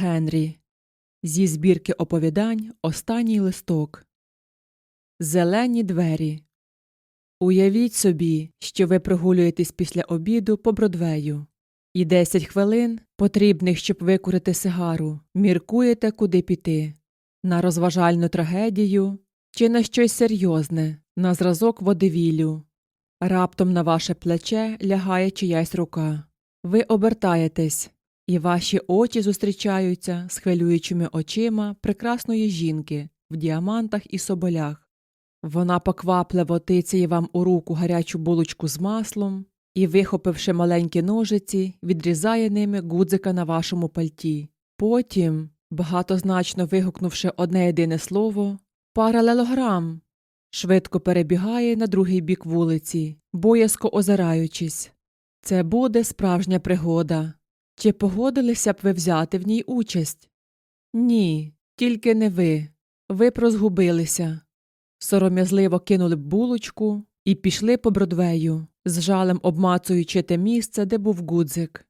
Генрі. Зі збірки оповідань Останній листок. Зелені двері. Уявіть собі, що ви прогулюєтесь після обіду по Бродвею. І 10 хвилин, потрібних, щоб викурити сигару, міркуєте, куди піти. На розважальну трагедію чи на щось серйозне, на зразок водевілю. Раптом на ваше плече лягає чиясь рука. Ви обертаєтесь, і ваші очі зустрічаються з хвилюючими очима прекрасної жінки в діамантах і соболях. Вона поквапливо тицяє вам у руку гарячу булочку з маслом і, вихопивши маленькі ножиці, відрізає ними гудзика на вашому пальті. Потім, багатозначно вигукнувши одне єдине слово, паралелограм, швидко перебігає на другий бік вулиці, боязко озираючись. Це буде справжня пригода. Чи погодилися б ви взяти в ній участь? Ні, тільки не ви. Ви прозгубилися. Сором'язливо кинули б булочку і пішли по Бродвею, з жалем обмацуючи те місце, де був гудзик.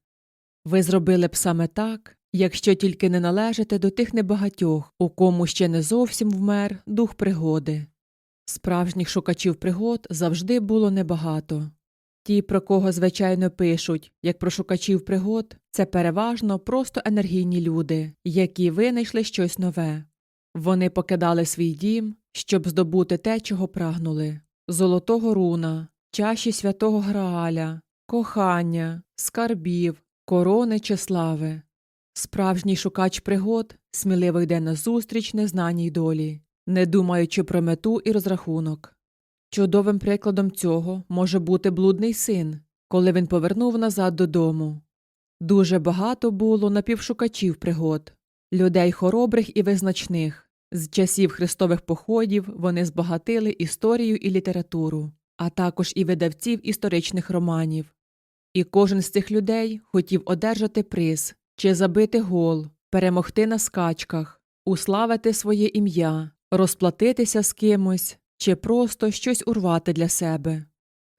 Ви зробили б саме так, якщо тільки не належите до тих небагатьох, у кому ще не зовсім вмер дух пригоди. Справжніх шукачів пригод завжди було небагато. Ті, про кого звичайно пишуть, як про шукачів пригод, це переважно просто енергійні люди, які винайшли щось нове. Вони покидали свій дім, щоб здобути те, чого прагнули золотого руна, чаші святого Грааля, кохання, скарбів, корони чи слави. Справжній шукач пригод сміливо йде назустріч незнаній долі, не думаючи про мету і розрахунок. Чудовим прикладом цього може бути блудний син, коли він повернув назад додому. Дуже багато було напівшукачів пригод, людей хоробрих і визначних. З часів хрестових походів вони збагатили історію і літературу, а також і видавців історичних романів. І кожен з цих людей хотів одержати приз чи забити гол, перемогти на скачках, уславити своє ім'я, розплатитися з кимось чи просто щось урвати для себе.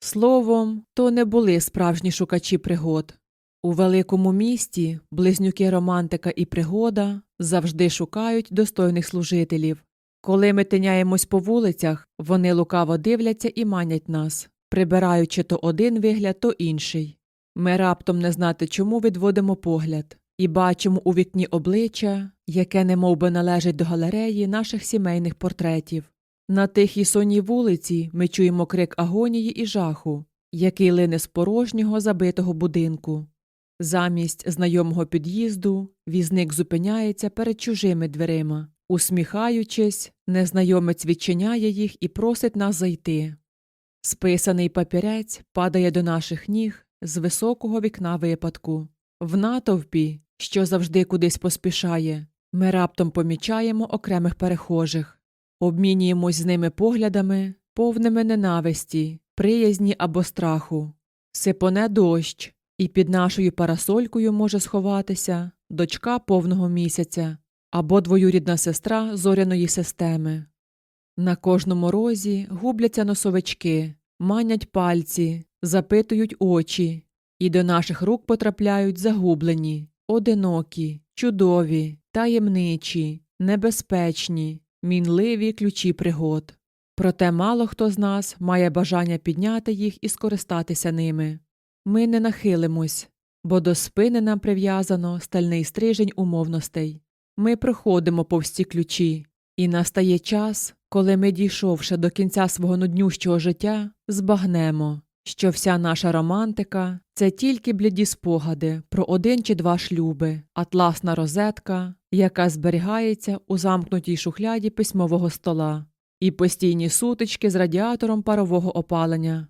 Словом, то не були справжні шукачі пригод. У великому місті близнюки романтика і пригода завжди шукають достойних служителів. Коли ми тиняємось по вулицях, вони лукаво дивляться і манять нас, прибираючи то один вигляд, то інший. Ми раптом не знати чому відводимо погляд і бачимо у вікні обличчя, яке немов би належить до галереї наших сімейних портретів. На тихій сонній вулиці ми чуємо крик агонії і жаху, який лине з порожнього забитого будинку. Замість знайомого під'їзду візник зупиняється перед чужими дверима. Усміхаючись, незнайомець відчиняє їх і просить нас зайти. Списаний папірець падає до наших ніг з високого вікна випадку. В натовпі, що завжди кудись поспішає, ми раптом помічаємо окремих перехожих, обмінюємось з ними поглядами, повними ненависті, приязні або страху. Сипоне дощ, і під нашою парасолькою може сховатися дочка повного місяця або двоюрідна сестра зоряної системи. На кожному розі губляться носовички, манять пальці, запитують очі, і до наших рук потрапляють загублені, одинокі, чудові, таємничі, небезпечні, мінливі ключі пригод. Проте мало хто з нас має бажання підняти їх і скористатися ними. Ми не нахилимось, бо до спини нам прив'язано стальний стрижень умовностей. Ми проходимо повз ці ключі, і настає час, коли ми, дійшовши до кінця свого нуднющого життя, збагнемо, що вся наша романтика це тільки бліді спогади про один чи два шлюби, атласна розетка, яка зберігається у замкнутій шухляді письмового стола, і постійні сутички з радіатором парового опалення.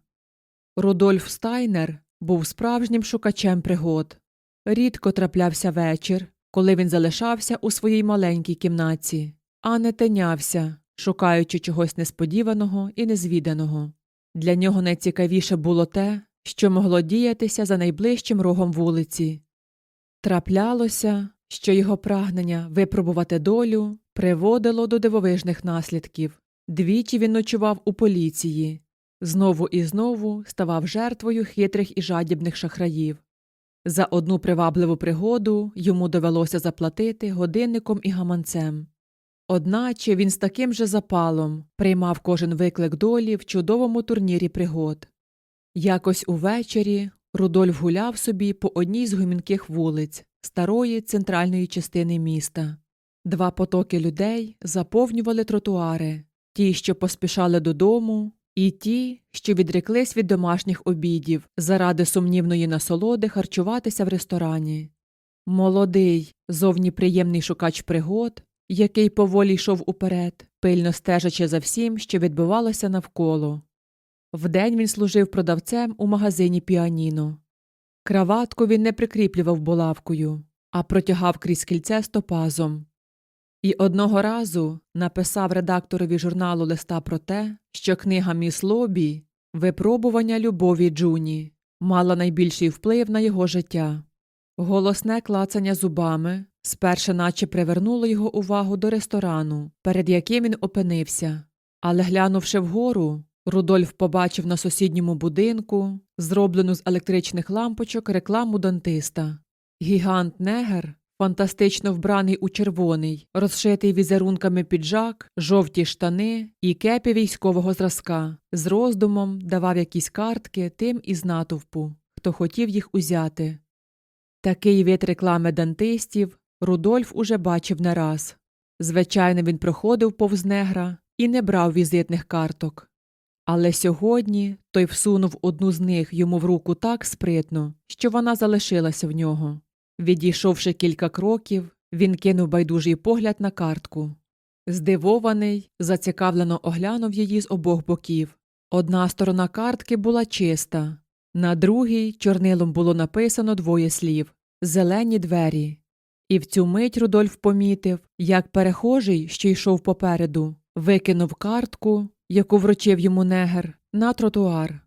Рудольф Стайнер був справжнім шукачем пригод. Рідко траплявся вечір, коли він залишався у своїй маленькій кімнаті, а не тинявся, шукаючи чогось несподіваного і незвіданого. Для нього найцікавіше було те, що могло діятися за найближчим рогом вулиці. Траплялося, що його прагнення випробувати долю приводило до дивовижних наслідків. Двічі він ночував у поліції, знову і знову ставав жертвою хитрих і жадібних шахраїв. За одну привабливу пригоду йому довелося заплатити годинником і гаманцем. Одначе він з таким же запалом приймав кожен виклик долі в чудовому турнірі пригод. Якось увечері Рудольф гуляв собі по одній з гомінких вулиць старої центральної частини міста. Два потоки людей заповнювали тротуари ті, що поспішали додому, і ті, що відреклись від домашніх обідів заради сумнівної насолоди харчуватися в ресторані. Молодий, зовні приємний шукач пригод, який поволі йшов уперед, пильно стежачи за всім, що відбувалося навколо. Вдень він служив продавцем у магазині піаніно. Краватку він не прикріплював булавкою, а протягав крізь кільце стопазом. І одного разу написав редакторові журналу листа про те, що книга Міс Лобі Випробування любові Джуні мала найбільший вплив на його життя. Голосне клацання зубами сперше наче привернуло його увагу до ресторану, перед яким він опинився, але глянувши вгору, Рудольф побачив на сусідньому будинку, зроблену з електричних лампочок рекламу дантиста. Гігант Негер, фантастично вбраний у червоний, розшитий візерунками піджак, жовті штани і кепі військового зразка, з роздумом давав якісь картки тим із натовпу, хто хотів їх узяти. Такий вид реклами дантистів Рудольф уже бачив не раз. Звичайно, він проходив повз негра і не брав візитних карток. Але сьогодні той всунув одну з них йому в руку так спритно, що вона залишилася в нього. Відійшовши кілька кроків, він кинув байдужий погляд на картку. Здивований, зацікавлено оглянув її з обох боків. Одна сторона картки була чиста, на другій чорнилом було написано двоє слів зелені двері. І в цю мить Рудольф помітив, як перехожий, що йшов попереду, викинув картку, яку вручив йому негер, на тротуар.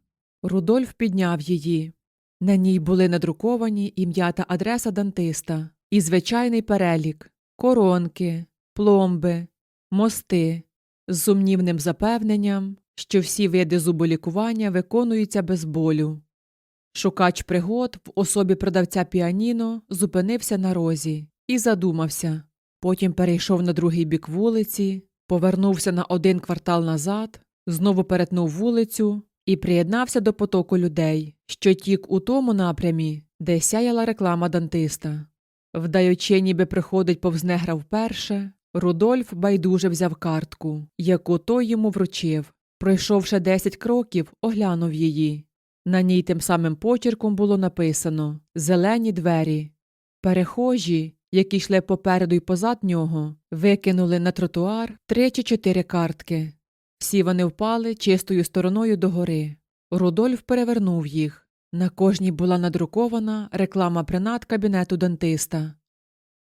Рудольф підняв її. На ній були надруковані ім'я та адреса дантиста і звичайний перелік коронки, пломби, мости з сумнівним запевненням, що всі види зуболікування виконуються без болю. Шукач пригод в особі продавця піаніно зупинився на розі і задумався. Потім перейшов на другий бік вулиці, повернувся на один квартал назад, знову перетнув вулицю і приєднався до потоку людей, що тік у тому напрямі, де сяяла реклама дантиста. Вдаючи, ніби приходить повз негра вперше, Рудольф байдуже взяв картку, яку той йому вручив. Пройшовши десять кроків, оглянув її. На ній тим самим почерком було написано Зелені двері. Перехожі, які йшли попереду й позад нього, викинули на тротуар три чи чотири картки. Всі вони впали чистою стороною догори. Рудольф перевернув їх. На кожній була надрукована реклама принад кабінету дантиста.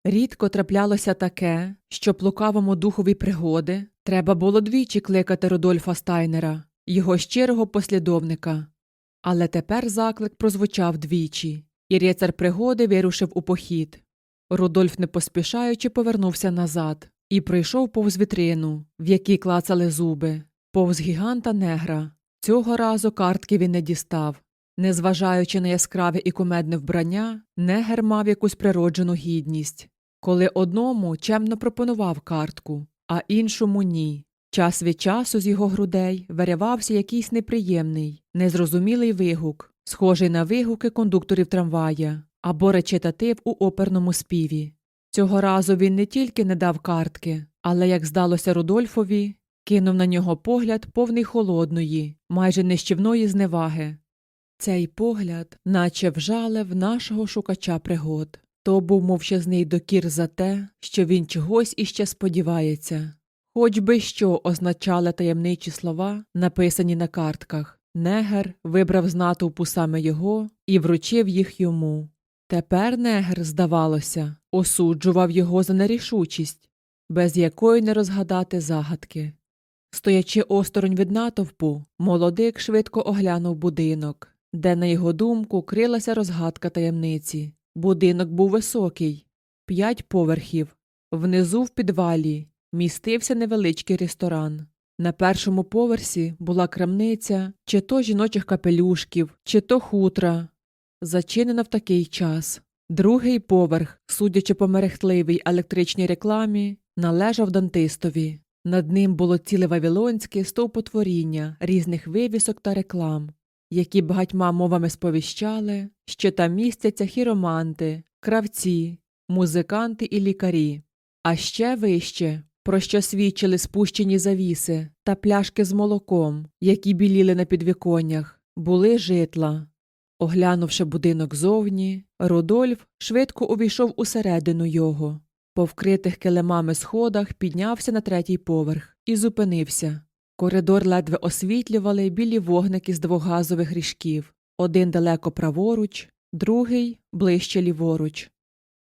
Рідко траплялося таке, що плукавому духові пригоди треба було двічі кликати Рудольфа Стайнера, його щирого послідовника. Але тепер заклик прозвучав двічі, і рицар пригоди вирушив у похід. Рудольф, не поспішаючи, повернувся назад і пройшов повз вітрину, в якій клацали зуби, повз гіганта негра. Цього разу картки він не дістав. Незважаючи на яскраве і кумедне вбрання, негер мав якусь природжену гідність. Коли одному чемно пропонував картку, а іншому ні. Час від часу з його грудей виривався якийсь неприємний, незрозумілий вигук, схожий на вигуки кондукторів трамвая або речитатив у оперному співі. Цього разу він не тільки не дав картки, але, як здалося Рудольфові, кинув на нього погляд повний холодної, майже нищівної зневаги. Цей погляд, наче вжалив нашого шукача пригод. То був мовчазний докір за те, що він чогось іще сподівається. Хоч би що означали таємничі слова, написані на картках. Негер вибрав з натовпу саме його і вручив їх йому. Тепер негр, здавалося, осуджував його за нерішучість, без якої не розгадати загадки. Стоячи осторонь від натовпу, молодик швидко оглянув будинок, де, на його думку, крилася розгадка таємниці. Будинок був високий, п'ять поверхів. Внизу в підвалі містився невеличкий ресторан. На першому поверсі була крамниця, чи то жіночих капелюшків, чи то хутра. Зачинена в такий час. Другий поверх, судячи по мерехтливій електричній рекламі, належав дантистові. Над ним було ціле вавилонське стовпотворіння різних вивісок та реклам, які багатьма мовами сповіщали, що там містяться хіроманти, кравці, музиканти і лікарі. А ще вище, про що свідчили спущені завіси та пляшки з молоком, які біліли на підвіконнях, були житла. Оглянувши будинок зовні, Рудольф швидко увійшов усередину його. По вкритих килимами сходах піднявся на третій поверх і зупинився. Коридор ледве освітлювали білі вогники з двох газових ріжків один далеко праворуч, другий ближче ліворуч.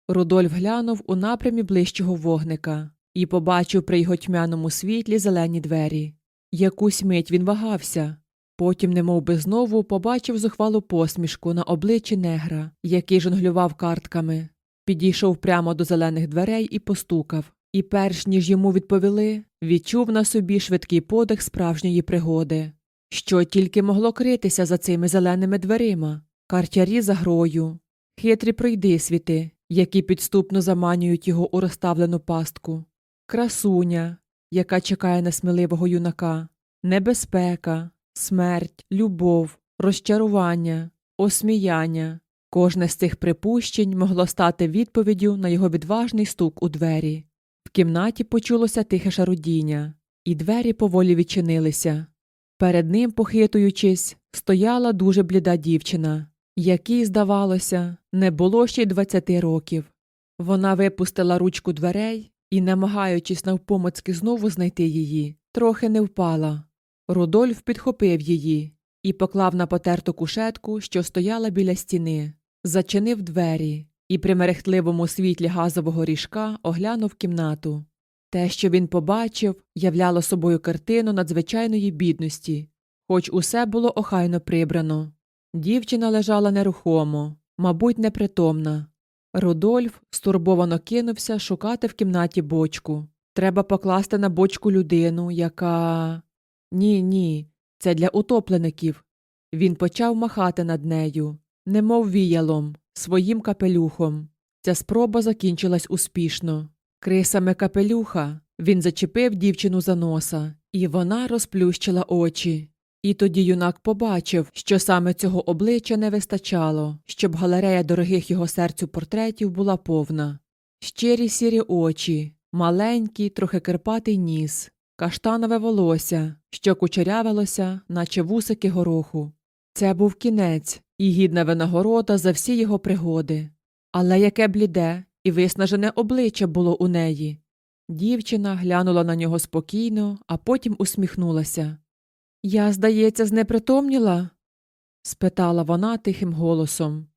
Рудольф глянув у напрямі ближчого вогника і побачив при його тьмяному світлі зелені двері. Якусь мить він вагався, потім, немов би знову, побачив зухвалу посмішку на обличчі негра, який жонглював картками. Підійшов прямо до зелених дверей і постукав. І перш ніж йому відповіли, відчув на собі швидкий подих справжньої пригоди. Що тільки могло критися за цими зеленими дверима, картярі за грою, хитрі пройдисвіти, які підступно заманюють його у розставлену пастку, красуня, яка чекає на сміливого юнака, небезпека, смерть, любов, розчарування, осміяння. Кожне з цих припущень могло стати відповіддю на його відважний стук у двері. В кімнаті почулося тихе шарудіння, і двері поволі відчинилися. Перед ним, похитуючись, стояла дуже бліда дівчина, якій, здавалося, не було ще й двадцяти років. Вона випустила ручку дверей і, намагаючись навпомацьки знову знайти її, трохи не впала. Рудольф підхопив її і поклав на потерту кушетку, що стояла біля стіни, зачинив двері і при мерехтливому світлі газового ріжка оглянув кімнату. Те, що він побачив, являло собою картину надзвичайної бідності, хоч усе було охайно прибрано. Дівчина лежала нерухомо, мабуть, непритомна. Рудольф стурбовано кинувся шукати в кімнаті бочку. Треба покласти на бочку людину, яка. Ні, ні, це для утоплеників. Він почав махати над нею, немов віялом, своїм капелюхом. Ця спроба закінчилась успішно. Крисами капелюха він зачепив дівчину за носа, і вона розплющила очі. І тоді юнак побачив, що саме цього обличчя не вистачало, щоб галерея дорогих його серцю портретів була повна. Щирі сірі очі, маленький, трохи кирпатий ніс, каштанове волосся, що кучерявилося, наче вусики гороху. Це був кінець і гідна винагорода за всі його пригоди. Але яке бліде і виснажене обличчя було у неї. Дівчина глянула на нього спокійно, а потім усміхнулася. Я, здається, знепритомніла? спитала вона тихим голосом.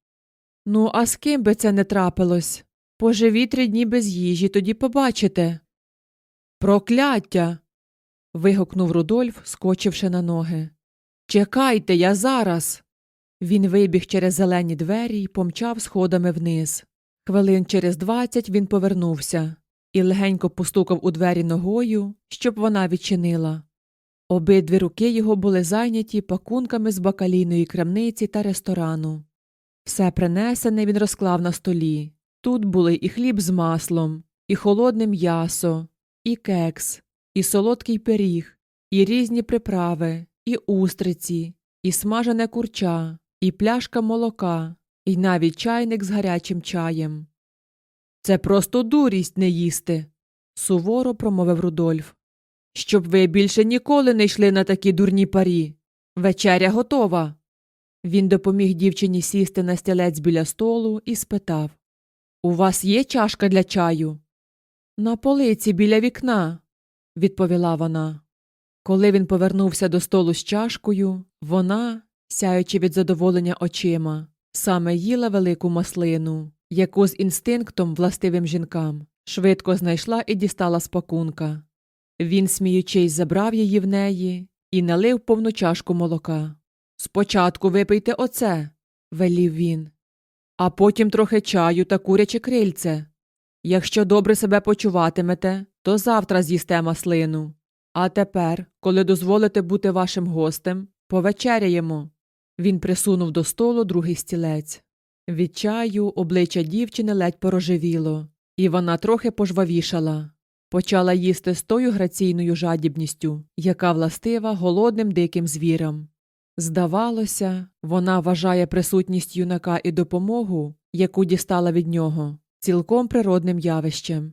Ну, а з ким би це не трапилось? Поживі три дні без їжі, тоді побачите. Прокляття. Вигукнув Рудольф, скочивши на ноги. Чекайте, я зараз. Він вибіг через зелені двері і помчав сходами вниз. Хвилин через двадцять він повернувся і легенько постукав у двері ногою, щоб вона відчинила. Обидві руки його були зайняті пакунками з бакалійної крамниці та ресторану. Все принесене він розклав на столі. Тут були і хліб з маслом, і холодне м'ясо, і кекс, і солодкий пиріг, і різні приправи, і устриці, і смажене курча, і пляшка молока, і навіть чайник з гарячим чаєм. Це просто дурість не їсти, суворо промовив Рудольф. Щоб ви більше ніколи не йшли на такі дурні парі. Вечеря готова. Він допоміг дівчині сісти на стілець біля столу і спитав У вас є чашка для чаю? На полиці біля вікна, відповіла вона. Коли він повернувся до столу з чашкою, вона, сяючи від задоволення очима, саме їла велику маслину, яку з інстинктом, властивим жінкам, швидко знайшла і дістала з пакунка. Він, сміючись, забрав її в неї і налив повну чашку молока. Спочатку випийте оце, велів він, а потім трохи чаю та куряче крильце. Якщо добре себе почуватимете, то завтра з'їсте маслину. А тепер, коли дозволите бути вашим гостем, повечеряємо. Він присунув до столу другий стілець. Від чаю обличчя дівчини ледь порожевіло, і вона трохи пожвавішала. Почала їсти з тою граційною жадібністю, яка властива голодним диким звірам. Здавалося, вона вважає присутність юнака і допомогу, яку дістала від нього, цілком природним явищем.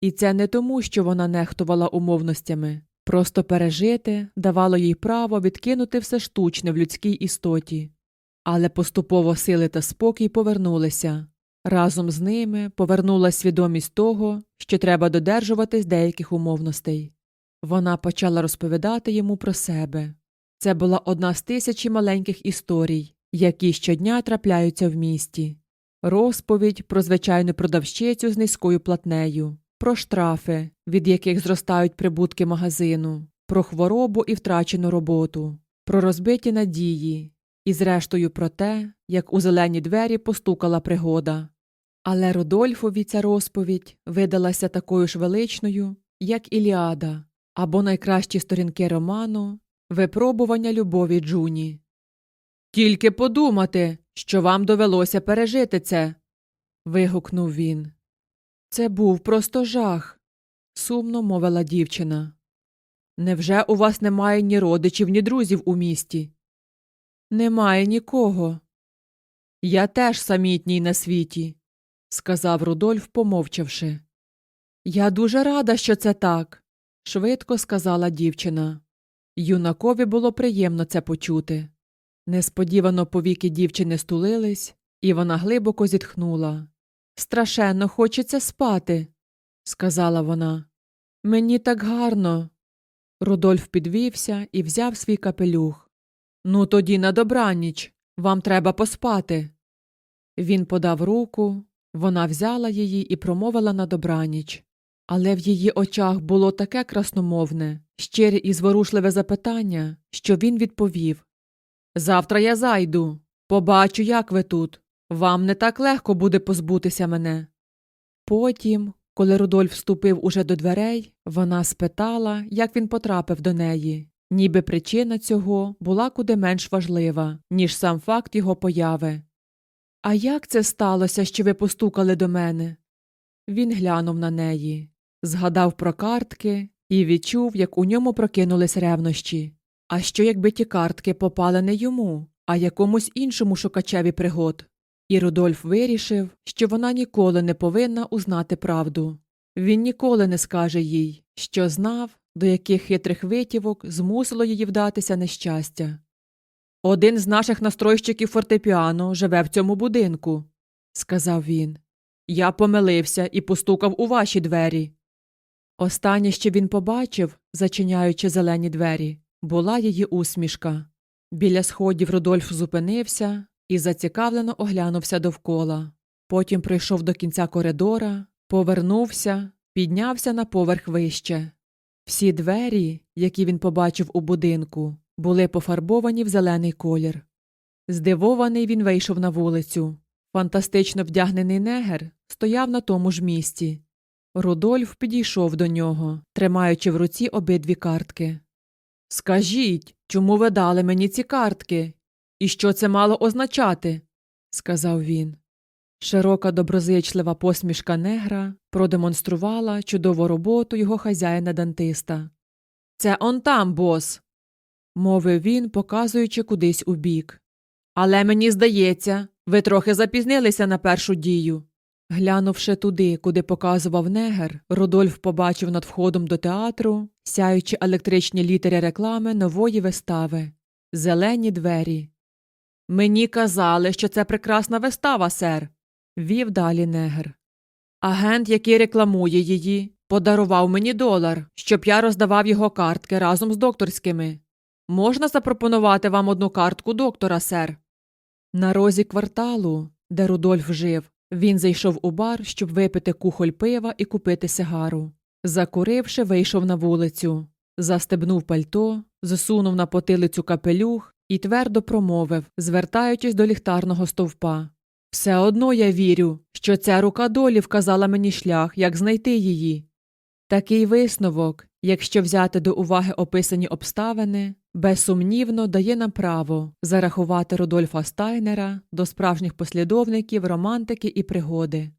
І це не тому, що вона нехтувала умовностями, просто пережити давало їй право відкинути все штучне в людській істоті. Але поступово сили та спокій повернулися. Разом з ними повернула свідомість того, що треба додержуватись деяких умовностей. Вона почала розповідати йому про себе. Це була одна з тисячі маленьких історій, які щодня трапляються в місті. Розповідь про звичайну продавщицю з низькою платнею, про штрафи, від яких зростають прибутки магазину, про хворобу і втрачену роботу, про розбиті надії, і, зрештою, про те, як у зелені двері постукала пригода. Але Рудольфові ця розповідь видалася такою ж величною, як Іліада, або найкращі сторінки роману Випробування любові Джуні. Тільки подумати, що вам довелося пережити це. вигукнув він. Це був просто жах, сумно мовила дівчина. Невже у вас немає ні родичів, ні друзів у місті? Немає нікого. Я теж самітній на світі, сказав Рудольф, помовчавши. Я дуже рада, що це так, швидко сказала дівчина. Юнакові було приємно це почути. Несподівано повіки дівчини стулились, і вона глибоко зітхнула. Страшенно хочеться спати, сказала вона. Мені так гарно. Рудольф підвівся і взяв свій капелюх. Ну, тоді на добраніч. Вам треба поспати. Він подав руку, вона взяла її і промовила на добраніч. Але в її очах було таке красномовне, щире і зворушливе запитання, що він відповів Завтра я зайду, побачу, як ви тут. Вам не так легко буде позбутися мене. Потім, коли Рудольф вступив уже до дверей, вона спитала, як він потрапив до неї, ніби причина цього була куди менш важлива, ніж сам факт його появи. А як це сталося, що ви постукали до мене? Він глянув на неї, згадав про картки і відчув, як у ньому прокинулись ревнощі. А що, якби ті картки попали не йому, а якомусь іншому шукачеві пригод? І Рудольф вирішив, що вона ніколи не повинна узнати правду. Він ніколи не скаже їй, що знав, до яких хитрих витівок змусило її вдатися нещастя. Один з наших настройщиків фортепіано живе в цьому будинку, сказав він. Я помилився і постукав у ваші двері. Останнє, що він побачив, зачиняючи зелені двері, була її усмішка. Біля сходів Рудольф зупинився і зацікавлено оглянувся довкола. Потім прийшов до кінця коридора, повернувся, піднявся на поверх вище. Всі двері, які він побачив у будинку, були пофарбовані в зелений колір. Здивований він вийшов на вулицю. Фантастично вдягнений негер стояв на тому ж місці. Рудольф підійшов до нього, тримаючи в руці обидві картки. Скажіть, чому ви дали мені ці картки? І що це мало означати? сказав він. Широка доброзичлива посмішка негра продемонструвала чудову роботу його хазяїна дантиста. Це он там, бос, мовив він, показуючи кудись у бік. Але мені здається, ви трохи запізнилися на першу дію. Глянувши туди, куди показував негер, Рудольф побачив над входом до театру сяючі електричні літери реклами нової вистави Зелені двері. Мені казали, що це прекрасна вистава, сер, вів далі негр. Агент, який рекламує її, подарував мені долар, щоб я роздавав його картки разом з докторськими. Можна запропонувати вам одну картку доктора, сер? На розі кварталу, де Рудольф жив, він зайшов у бар, щоб випити кухоль пива і купити сигару. Закуривши, вийшов на вулицю, застебнув пальто, засунув на потилицю капелюх і твердо промовив, звертаючись до ліхтарного стовпа. Все одно я вірю, що ця рука долі вказала мені шлях, як знайти її. Такий висновок, якщо взяти до уваги описані обставини, безсумнівно дає нам право зарахувати Рудольфа Стайнера до справжніх послідовників романтики і пригоди.